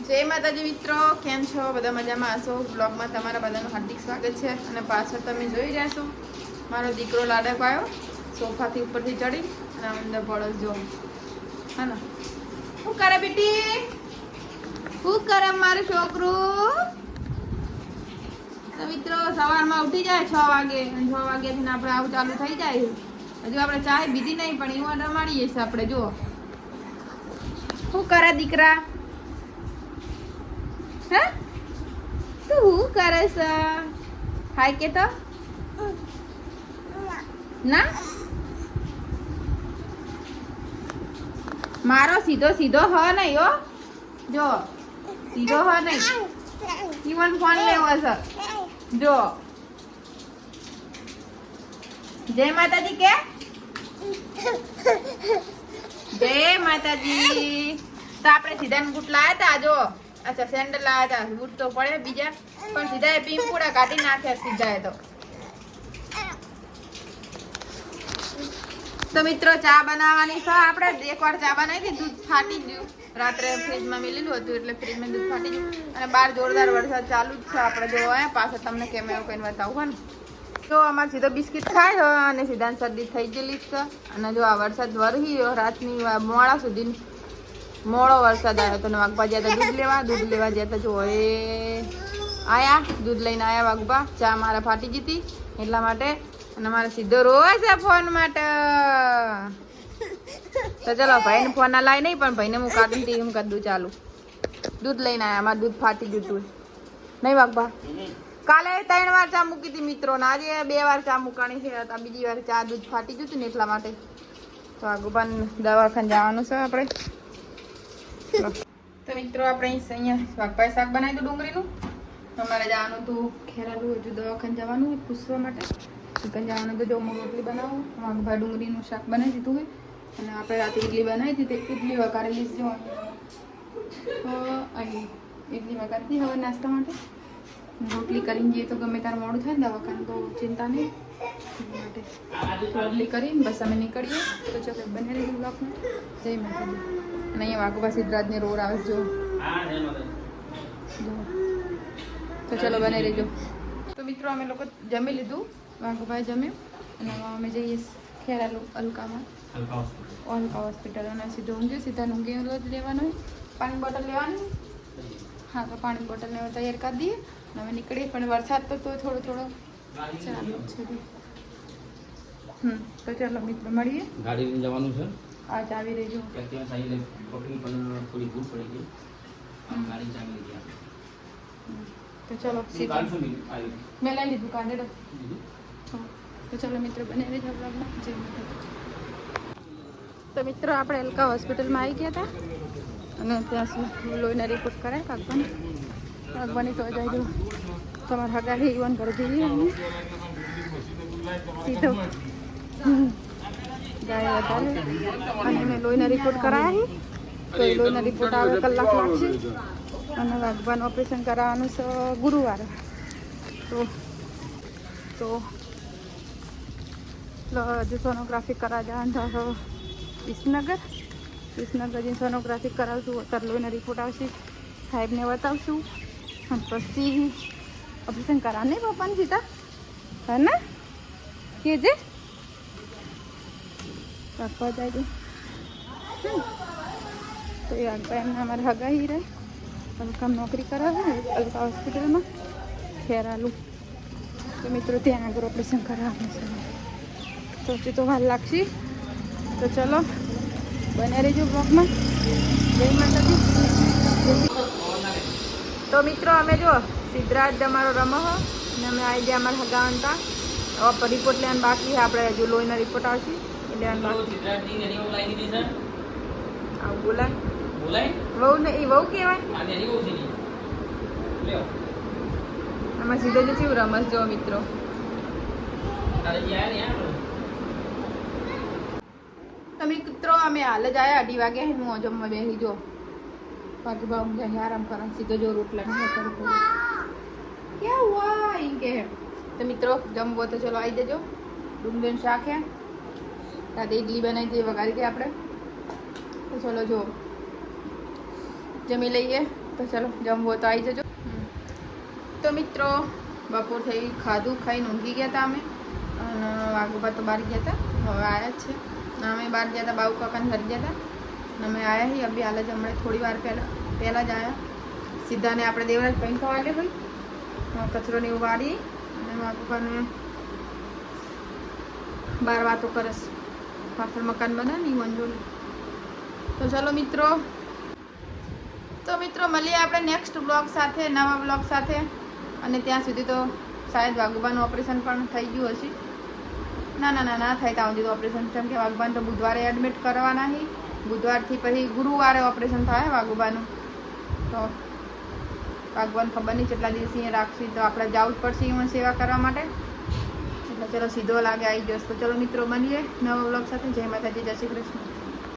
જય માતાજી મિત્રો, કેમ છો? બધા મજામાં હશો? બ્લોગમાં તમારા બધાનું હાર્દિક સ્વાગત છે અને પાછળ તમે જોઈ રહ્યા મારો દીકરો લાડક આવ્યો, સોફાથી ઉપરથી ચડી અને અંદર પડોશ જો હા ને શું કરે બેટી? શું કરે મારું છોકરું? મિત્રો, સવારમાં ઉઠી જાય છ વાગે અને છ વાગ્યાથી આપણે આવું ચાલુ થઈ જાય. હજુ આપણે ચાય બીજી નહીં, પણ એવું રમાડીએ છીએ આપણે, જુઓ. શું કરે દીકરા? હે? તું શું કરે છે? હાય કે તો? ના? મારો સીધો સીધો હ નહીં હો. જો, સીધો હ નહીં. ઈવન ફોન લેવો છે. જો. જય માતાજી કે? જય માતાજી. તો આપણે સીધા ગુટલા હતા જો. અચ્છા, સેન્ડલ લાવ્યા હતા, બૂટ તો પડે બીજા. પણ સીધા એ કાઢી નાખ્યા સીધા તો. તો મિત્રો, ચા બનાવવાની છે આપણે. એકવાર ચા બનાવી હતી, દૂધ ફાટી ગયું. રાત્રે ફ્રીજમાં મેલેલું હતું, એટલે ફ્રીજમાં દૂધ ફાટી ગયું. અને બહાર જોરદાર વરસાદ ચાલુ જ છે આપણે જોવા પાછળ તમને કેમેરો કહીને બતાવું ને. તો આમાં સીધો બિસ્કિટ ખાય અને સીધા શરદી થઈ ગયેલી છે. અને જો આ વરસાદ વરહી રાતની મોડા સુધી મોડો વરસાદ આવ્યો તો ને વાગવા જ્યાં હતા દૂધ લેવા દૂધ લેવા જ્યાં હતા જો એ આયા, દૂધ લઈને આયા વાઘબા ચા મારા ફાટી ગઈ હતી એટલા માટે અને મારે સીધો રોવે છે ફોન માટે. તો ચલો, ભાઈને ફોન ના લાય નહીં, પણ ભાઈને હું કાઢીને ટીવી કરી દઉં ચાલુ. દૂધ લઈને આયા, મારું દૂધ ફાટી ગયું હતું નહીં વાઘબા કાલે ત્રણ વાર ચા મૂકી હતી મિત્રો ને આજે બે વાર ચા મૂકાણી છે બીજી વાર ચા દૂધ ફાટી ગયું હતું ને એટલા માટે. તો આ દવાખાને જવાનું છે આપણે. તો મિત્રો, આપણે અહીં અહીંયા શાકભાજી શાક બનાવી દઉં ડુંગળીનું. અમારે જવાનું હતું ખેરાલું, હજુ દવાખાને જવાનું હોય પૂછવા માટે. ચિકન જવાનું તો જો હું રોટલી બનાવું. વાઘભા ડુંગળીનું શાક બનાવી દીધું હોય. અને આપણે રાતે ઇડલી બનાવી દીધી ઇડલી વઘારેલી જ અહીં ઇડલી વઘારતી હવે નાસ્તા માટે. રોટલી કરીને જઈએ તો ગમે ત્યારે મોડું થાય ને દવાખાને તો ચિંતા નહીં. માટે રોટલી કરીને બસ અમે નીકળીએ. તો ચાલો બને રહી બ્લોકમાં જય માતાજી. અને અહીંયા વાઘોબા સિદ્ધરાજની રોડ આવે જો. તો ચલો બને લેજો તો મિત્રો અમે લોકો જમી લીધું. વાઘોભાઈ જમ્યું. અને અમે જઈએ ખેરાલુ અલકામાં. અલકા હોસ્પિટલ. અને સીધો ઊંઘ્યો સીધા ઊંઘી જ લેવાનું. પાણી બોટલ લેવાની. હા તો પાણી બોટલ ને તૈયાર કરી દઈએ. અને અમે નીકળીએ પણ વરસાદ તો થોડો થોડો ચાલુ છે હમ તો ચાલો મિત્રો મળીએ. ગાડી જવાનું છે. આજ આવી રહેજો એક્ટિવા ત્યાં લે પકડી પણ થોડી ભૂલ પડી ગઈ. આમ ગાડી ચાવી લીધી આપણે. તો ચલો સીધા. મેં લઈ લીધું બીજું? તો ચાલો મિત્રો બને રહેજો બ્લોગમાં જય તો મિત્રો આપણે અલકા હોસ્પિટલમાં આવી ગયા હતા. અને ત્યાં સુધી લોહીના રિપોર્ટ કરાય કાગવાની કાગવાની તો જાય દઉં તમારા હગાડી ઇવન કરી દીધી સીધો. જાય વધારે. અને મેં લોહીના રિપોર્ટ કરાયા છે. તો એ લોહીના રિપોર્ટ આવે કલાક લાગશે. અને વાઘબાનું ઓપરેશન કરાવવાનું છે ગુરુવારે. તો તો હજુ સોનોગ્રાફી કરાવવા જવાનું થશે વિસનગર. વિસનગર જઈને સોનોગ્રાફી કરાવશું. અત્યારે લોહીના રિપોર્ટ આવશે. સાહેબને બતાવશું. અને પછી ઓપરેશન કરા નહીં પપ્પાને સીતા હે ને? કે જે રાખવા જાય તો એ અલકા એમને અમારે હગાઈ રહે. અલકા નોકરી કરાવે ને અલકા હોસ્પિટલમાં ખેરાલું. તો મિત્રો, ત્યાં આગળ ઓપરેશન કરાવવાનું છે. તો હજી તો વાર લાગશે. તો ચલો, બને રહેજો બ્લોગમાં. જય માતાજી. તો મિત્રો, અમે જો સિદ્ધરાજ અમારો રમો અને અમે આવી ગયા અમારા હગાવતા. રિપોર્ટ લેવાનું બાકી આપણે હજુ લોહીનો રિપોર્ટ આવશે. લેવાનું બોલાય. બોલાય? વહુ ને એ વહુ કહેવાય. આમાં સીધો જ કેવું રમસ જો મિત્રો. તમે મિત્રો અમે હાલ જ આવ્યા અઢી વાગે હું જમવા બેસી જો. બાકી ભાવ જઈ આરામ કરો સીધો જો રોટલા નહીં કરો ક્યાં હુઆ એમ કે. તો મિત્રો જમવો તો ચલો આવી જજો. ડુંગળીનું શાક હે. રાતે ઇડલી બનાવી હતી વગાડી હતી આપણે. તો ચલો જો જમી લઈએ. તો ચલો, જમવો તો આવી જજો. તો મિત્રો, બપોર થઈ ખાધું, ખાઈને ઊંઘી ગયા હતા અમે. અને વાઘુબા તો બહાર ગયા હતા હવે આવ્યા જ છે. અમે બહાર ગયા હતા બાઉ કાકાને ઘર ગયા હતા અમે આવ્યા હી, અભી હાલ જ હમણાં થોડી વાર પહેલાં પહેલાં જ આવ્યા સીધાને આપણે દેવરાજ પંખો વાલે હોય? કચરો ને વાળી અને વાઘુબાને બાર વાતો કરસ. પાછળ મકાન બનાવી મંજૂરી તો ચલો મિત્રો. તો મિત્રો, મળીએ આપણે નેક્સ્ટ બ્લોગ સાથે, નવા બ્લોગ સાથે. અને ત્યાં સુધી તો શાયદ વાઘુબાનું ઓપરેશન પણ થઈ ગયું હશે. ના ના ના ના થાય ત્યાં સુધી ઓપરેશન કેમ કે વાઘુબાન તો બુધવારે એડમિટ કરવાના હી. બુધવારથી પછી ગુરુવારે ઓપરેશન થાય વાઘુબાનું. તો વાઘુબાન ખબર નહીં કેટલા દિવસ અહીંયા રાખશે તો આપણે જવું જ પડશે એમાં સેવા કરવા માટે. એટલે સીધો લાગે આવી જશે તો ચલો મિત્રો, મળીએ નવા બ્લોગ સાથે. જય માતાજી, જય શ્રી કૃષ્ણ.